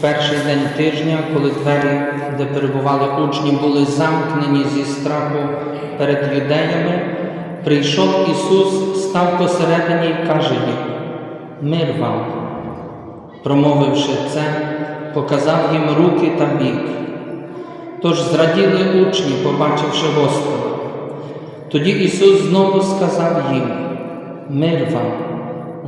перший день тижня, коли двері, де перебували учні, були замкнені зі страху перед юдеями, прийшов Ісус, став посередині і каже їм: Мир вам. Промовивши це, показав їм руки та бік. Тож зраділи учні, побачивши Господа. Тоді Ісус знову сказав їм: Мир вам,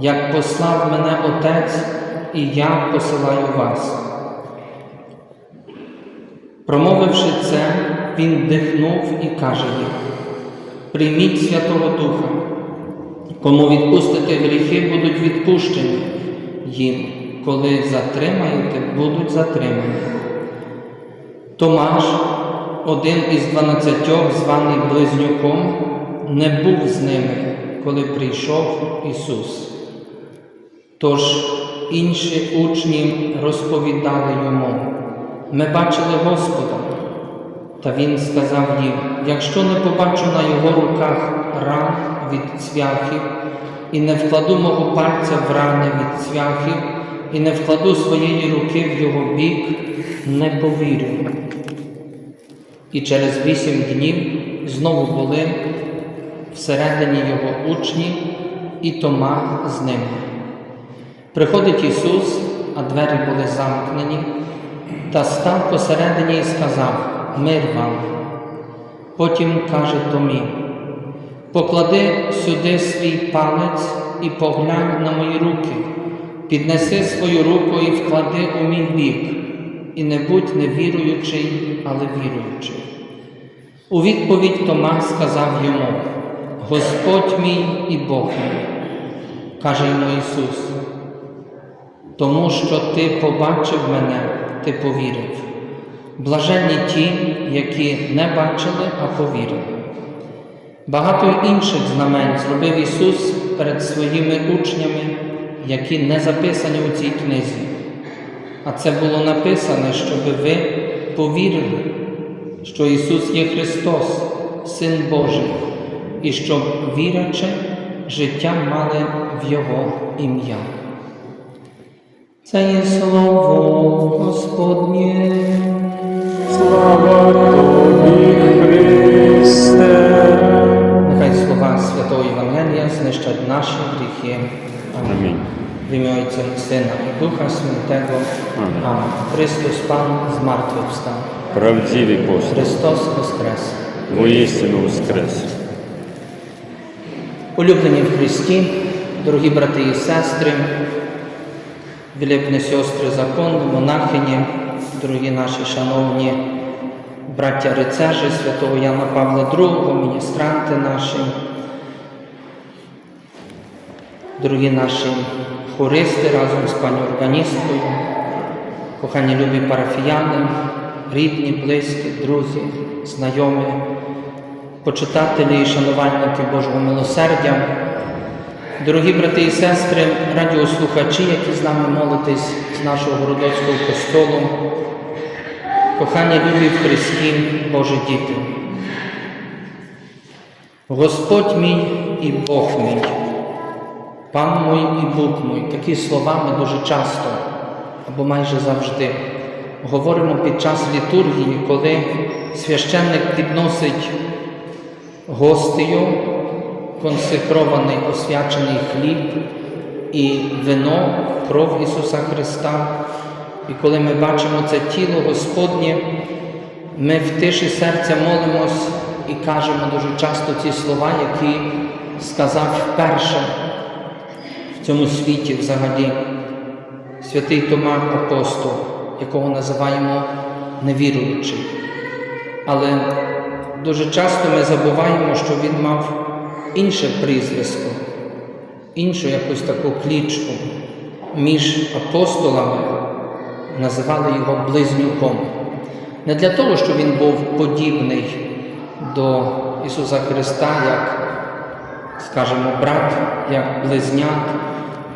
як послав мене Отець, і я посилаю вас. Промовивши це, Він дихнув і каже їм: Прийміть Святого Духа, кому відпустите гріхи, будуть відпущені їм, коли затримаєте, будуть затримані. Томаш, один із дванадцятьох, званий Близнюком, не був з ними, коли прийшов Ісус. Тож інші учні розповідали йому, ми бачили Господа. Та він сказав їм: якщо не побачу на його руках ран від цвяхів, і не вкладу мого пальця в рани від цвяхів, і не вкладу своєї руки в його бік, не повірю. І через вісім днів знову були всередині його учні, і Тома з ними. Приходить Ісус, а двері були замкнені, та став посередині і сказав Мир вам. Потім каже Томі, поклади сюди свій палець і поглянь на мої руки, піднеси свою руку і вклади у мій бік, і не будь невіруючий, але віруючий. У відповідь Тома сказав йому, Господь мій і Бог мій, каже йому Ісус, тому що Ти побачив мене, Ти повірив. Блаженні ті, які не бачили, а повірили. Багато інших знамень зробив Ісус перед своїми учнями, які не записані у цій книзі. А це було написане, щоб ви повірили, що Ісус є Христос, Син Божий, і щоб, вірячи, життя мали в Його ім'я. Це є слово Господнє. Слава Тобі, Христе. Нехай слова Святого Євангелія знищать наші гріхи. Амінь. В ім'я Отця і Сина і Духа Святого. Амінь. Амінь. Христос Пан з мертвих встав. Правдивий Боже, Христос Воскрес. воістину воскрес. Улюблені в Христі, дорогі брати і сестри, великні сестри закону, монахині, дорогі наші шановні браття рицежі святого Яна Павла II, міністранти наші, дорогі наші хористи разом з пані органісткою, кохані любі парафіяни, рідні, близькі, друзі, знайомі, почитателі і шанувальники Божого милосердя, дорогі брати і сестри, радіослухачі, які з нами молитесь з нашого Городоцького костолу, кохані любі в Христі, Божі діти. Господь мій і Бог мій, Пан мій і Бог мій. Такі слова ми дуже часто або майже завжди говоримо під час літургії, коли священник підносить гостею консекрований освячений хліб і вино, кров Ісуса Христа. І коли ми бачимо це тіло Господнє, ми в тиші серця молимось і кажемо дуже часто ці слова, які сказав вперше в цьому світі взагалі святий Тома Апостол, якого називаємо невіруючий. Але дуже часто ми забуваємо, що він мав інше прізвисько, іншу якусь таку клічку. Між апостолами називали його близнюком. Не для того, що він був подібний до Ісуса Христа, як скажімо, брат, як близнят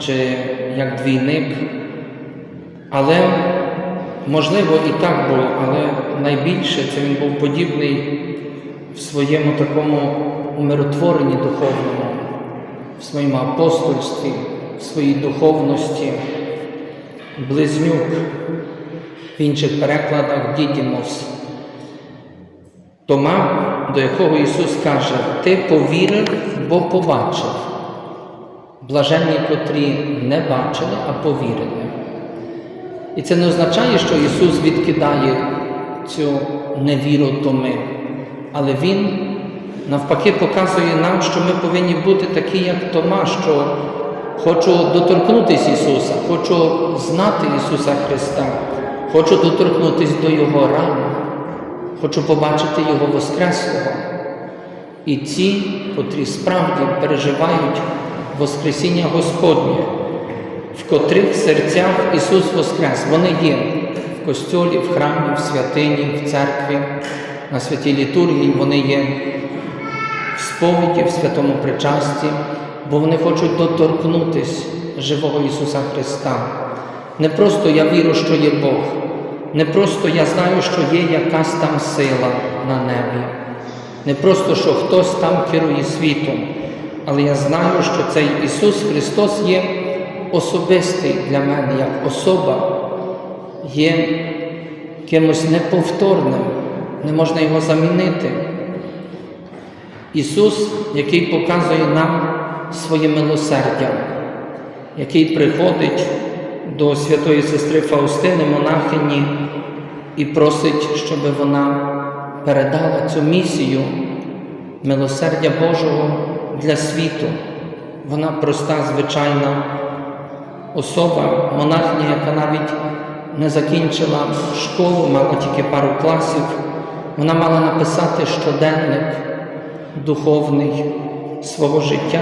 чи як двійник. Але, можливо, і так було, але найбільше це він був подібний в своєму такому умиротворенні духовному, в своєму апостольстві, в своїй духовності, близнюк, в інших перекладах Дідімос. Тома, до якого Ісус каже, Ти повірив, бо побачив. Блаженні, котрі не бачили, а повірили. І це не означає, що Ісус відкидає цю невіру Томи, але Він навпаки показує нам, що ми повинні бути такі, як Тома, що хочу доторкнутися Ісуса, хочу знати Ісуса Христа, хочу доторкнутися до Його ран, хочу побачити Його Воскреслого. І ці, котрі справді переживають Воскресіння Господнє, в котрих серцях Ісус Воскрес, вони є в костьолі, в храмі, в святині, в церкві, на святій літургії, вони є в сповіді, в святому причасті, бо вони хочуть доторкнутись живого Ісуса Христа. Не просто я вірю, що є Бог, не просто я знаю, що є якась там сила на небі, не просто, що хтось там керує світом, але я знаю, що цей Ісус Христос є особистий для мене як особа, є кимось неповторним, не можна його замінити. Ісус, який показує нам своє милосердя, який приходить до святої сестри Фаустини, монахині, і просить, щоб вона передала цю місію милосердя Божого для світу. Вона проста, звичайна особа, монахиня, яка навіть не закінчила школу, мала тільки пару класів. Вона мала написати щоденник духовний свого життя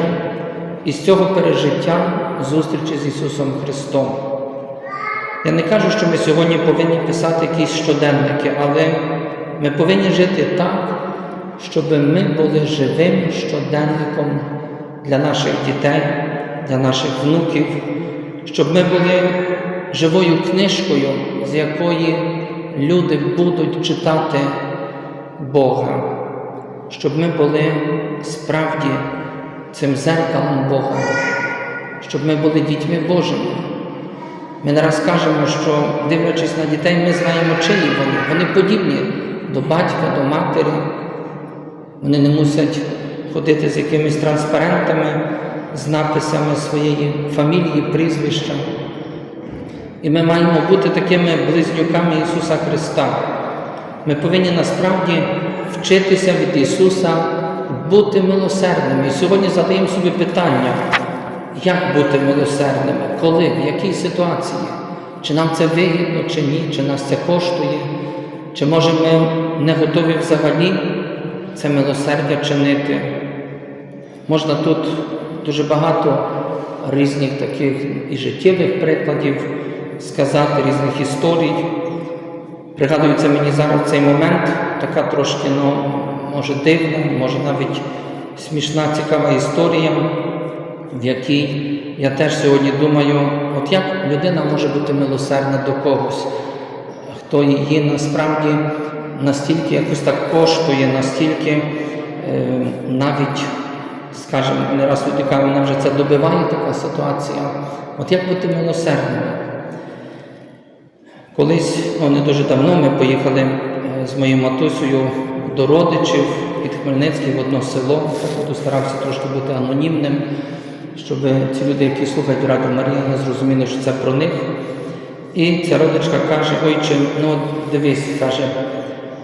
і з цього пережиття зустрічі з Ісусом Христом. Я не кажу, що ми сьогодні повинні писати якісь щоденники, але ми повинні жити так, щоб ми були живим щоденником для наших дітей, для наших внуків, щоб ми були живою книжкою, з якої люди будуть читати Бога, щоб ми були справді цим зеркалом Бога, щоб ми були дітьми Божими. Ми не раз кажемо, що дивлячись на дітей, ми знаємо, чиї вони. Вони подібні до батька, до матері. Вони не мусять ходити з якимись транспарентами, з написами своєї фамілії, прізвища. І ми маємо бути такими близнюками Ісуса Христа. Ми повинні насправді вчитися від Ісуса бути милосердними. І сьогодні задаємо собі питання, як бути милосердними, коли, в якій ситуації, чи нам це вигідно, чи ні, чи нас це коштує, чи може ми не готові взагалі це милосердя чинити. Можна тут дуже багато різних таких і життєвих прикладів сказати, різних історій. Пригадується мені зараз цей момент, така трошки, ну, може дивна, може навіть смішна, цікава історія, в якій я теж сьогодні думаю, от як людина може бути милосердна до когось, хто її насправді настільки якось так коштує, настільки е, навіть, скажімо, не раз утікав, мене вже це добиває така ситуація. От як бути милосердними? Колись, ну не дуже давно, ми поїхали е, з моєю матусею до родичів під Хмельницький в одно село. Буду старався трошки бути анонімним, щоб ці люди, які слухають Радіо Марія, не зрозуміли, що це про них. І ця родичка каже, ойче, ну дивись, каже,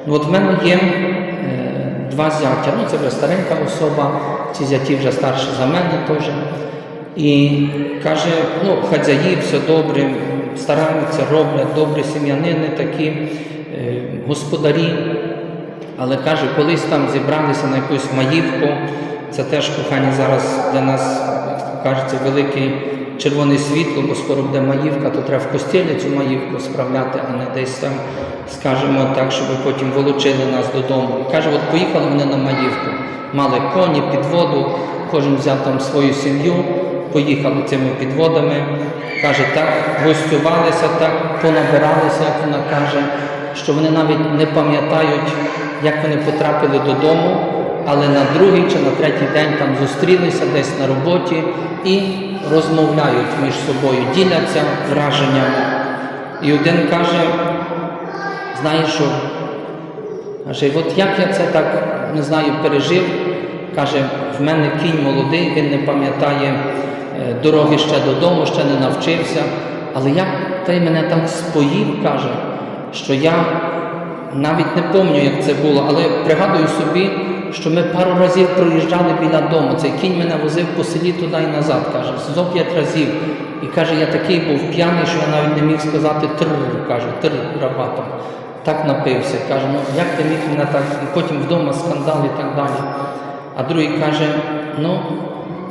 ну от в мене є е, два зятя, ну це вже старенька особа, ці зяті вже старші за мене теж. І каже, ну, хазяї, все добре, стараються, роблять, добрі сім'янини такі, е, господарі. Але каже, колись там зібралися на якусь маївку. Це теж кохання зараз для нас, кажеться, велике червоне світло, бо скоро буде маївка, то треба в постілі цю маївку справляти, а не десь там скажімо так, щоб потім волочили нас додому. Каже, от поїхали вони на Маївку, мали коні, підводу, кожен взяв там свою сім'ю, поїхали цими підводами. Каже, так гостювалися, так понабиралися, як вона каже, що вони навіть не пам'ятають, як вони потрапили додому, але на другий чи на третій день там зустрілися десь на роботі і розмовляють між собою, діляться враженнями. І один каже, знаєш що, каже, от як я це так не знаю, пережив, каже, в мене кінь молодий, він не пам'ятає дороги ще додому, ще не навчився. Але як ти мене так споїв, каже, що я навіть не пам'ятаю, як це було, але пригадую собі, що ми пару разів проїжджали біля дому. Цей кінь мене возив по селі туди і назад, каже, зо п'ять разів. І каже, я такий був п'яний, що я навіть не міг сказати тр, каже, тр рабатом. Так напився. Каже, ну як ти міг мене так, і потім вдома скандал і так далі. А другий каже, ну,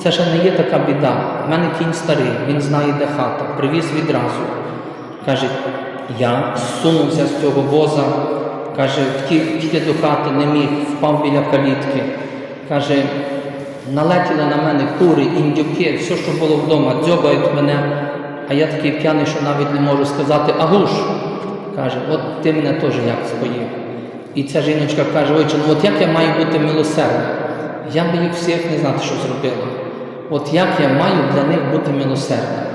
це ще не є така біда. У мене кінь старий, він знає, де хата, привіз відразу. Каже, я сунувся з цього воза, каже, втік до хати не міг, впав біля калітки. Каже, налетіли на мене кури, індюки, все, що було вдома, дзьобають мене, а я такий п'яний, що навіть не можу сказати агуш. Каже, от ти мене теж як споїв. І ця жіночка каже, ойче, ну от як я маю бути милосердним? Я би їх всіх не знати, що зробила. От як я маю для них бути милосердним?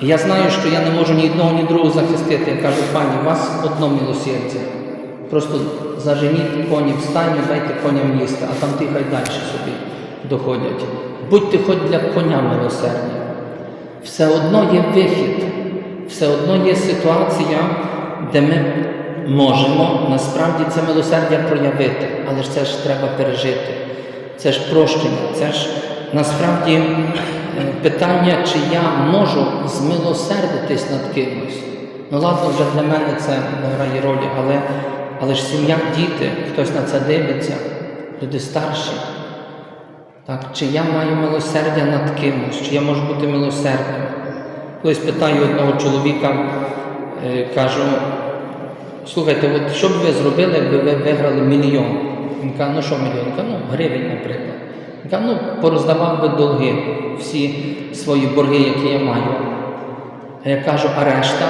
І я знаю, що я не можу ні одного, ні другого захистити. Я кажу, пані, у вас одно милосердя. Просто заженіть коні в стайню, дайте коням їсти, а там ті хай далі собі доходять. Будьте хоч для коня милосердні. Все одно є вихід, все одно є ситуація, де ми можемо насправді це милосердя проявити, але ж це ж треба пережити. Це ж прощення, це ж насправді е, питання, чи я можу змилосердитись над кимось. Ну ладно, вже для мене це не грає ролі, але, але ж сім'я, діти, хтось на це дивиться, люди старші. Так, чи я маю милосердя над кимось, чи я можу бути милосердним? Колись питаю одного чоловіка, е, кажу, слухайте, от що б ви зробили, якби ви виграли мільйон? Він каже, ну що мільйон? Ну гривень, наприклад. Каже, ну пороздавав би долги, всі свої борги, які я маю. А я кажу, а решта?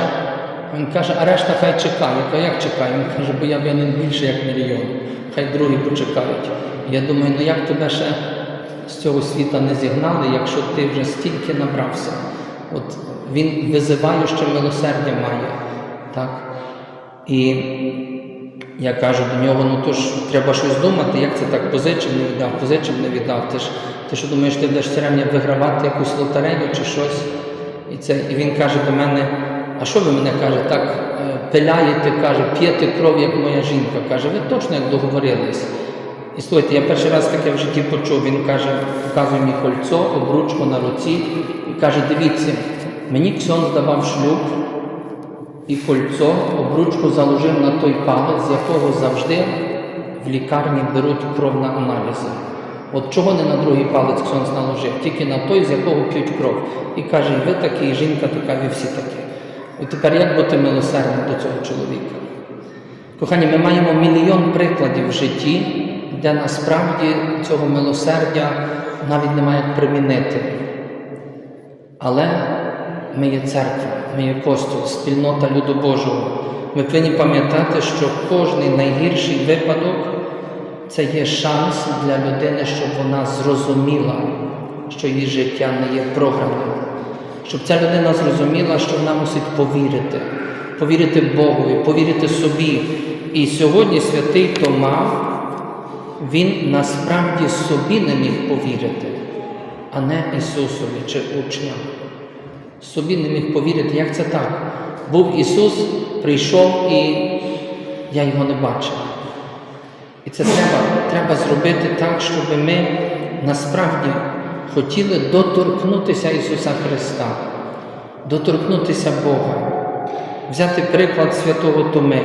Він каже, а решта хай чекає. Я кажу, як чекає? Він каже, бо я винен більше, як мільйон. Хай другі почекають. Я думаю, ну як тебе ще з цього світа не зігнали, якщо ти вже стільки набрався? От він визиває, що милосердя має. Так? І я кажу до нього, ну то ж треба щось думати, як це так позичив, не віддав, позичив, не віддав. Ти ж ти що думаєш, ти будеш все время вигравати якусь лотерею чи щось? І, це, і він каже до мене, а що ви мене каже, так е, пиляєте, каже, п'єте кров, як моя жінка. Каже, ви точно як договорились. І слухайте, я перший раз таке в житті почув. Він каже, показує мені кольцо, обручку на руці і каже, дивіться, мені ксьон здавав шлюб і кольцо, обручку заложив на той палець, з якого завжди в лікарні беруть кров на аналізи. От чого не на другий палець ксьонс наложив, тільки на той, з якого п'ють кров. І каже, ви такі, і жінка така, ви всі такі. І тепер як бути милосердним до цього чоловіка? Кохані, ми маємо мільйон прикладів в житті, де насправді цього милосердя навіть немає як примінити. Але ми є церква, ми є костюл, спільнота люду Божого. Ми повинні пам'ятати, що кожний найгірший випадок це є шанс для людини, щоб вона зрозуміла, що її життя не є програмним. Щоб ця людина зрозуміла, що вона мусить повірити, повірити Богові, повірити собі. І сьогодні святий Тома, він насправді собі не міг повірити, а не Ісусові чи учням. Собі не міг повірити, як це так. Був Ісус, прийшов і я його не бачив. І це треба, треба зробити так, щоб ми насправді хотіли доторкнутися Ісуса Христа, доторкнутися Бога, взяти приклад святого Томи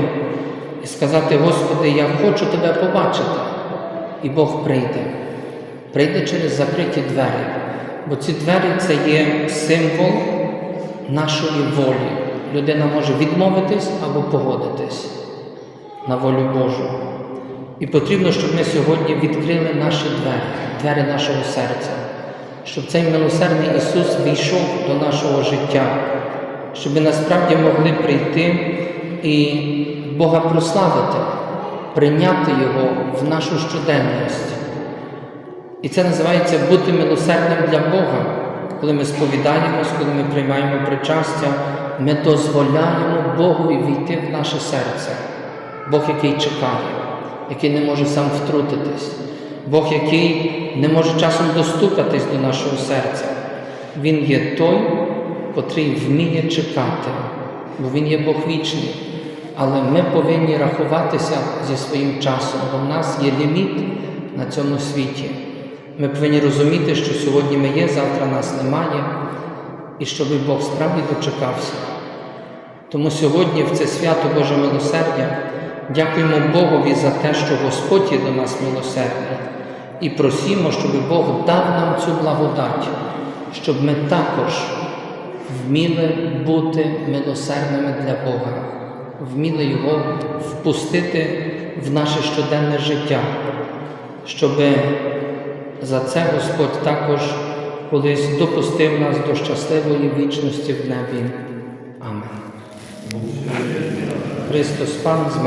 і сказати, Господи, я хочу Тебе побачити. І Бог прийде. Прийде через закриті двері. Бо ці двері це є символ нашої волі. Людина може відмовитись або погодитись. на волю Божу. І потрібно, щоб ми сьогодні відкрили наші двері, двері нашого серця, щоб цей милосердний Ісус війшов до нашого життя, щоб ми насправді могли прийти і Бога прославити, прийняти Його в нашу щоденність. І це називається бути милосердним для Бога. Коли ми сповідаємось, коли ми приймаємо причастя, ми дозволяємо Богові війти в наше серце. Бог, який чекає, який не може сам втрутитись, Бог, який не може часом достукатись до нашого серця. Він є той, котрий вміє чекати, бо Він є Бог вічний. Але ми повинні рахуватися зі своїм часом, бо в нас є ліміт на цьому світі. Ми повинні розуміти, що сьогодні ми є, завтра нас немає, і щоб Бог справді дочекався. Тому сьогодні, в це свято Боже милосердя, дякуємо Богові за те, що Господь є до нас милосердний, і просімо, щоб Бог дав нам цю благодать, щоб ми також вміли бути милосердними для Бога, вміли Його впустити в наше щоденне життя, щоб за це Господь також колись допустив нас до щасливої вічності в небі. Амен. Христос Пан з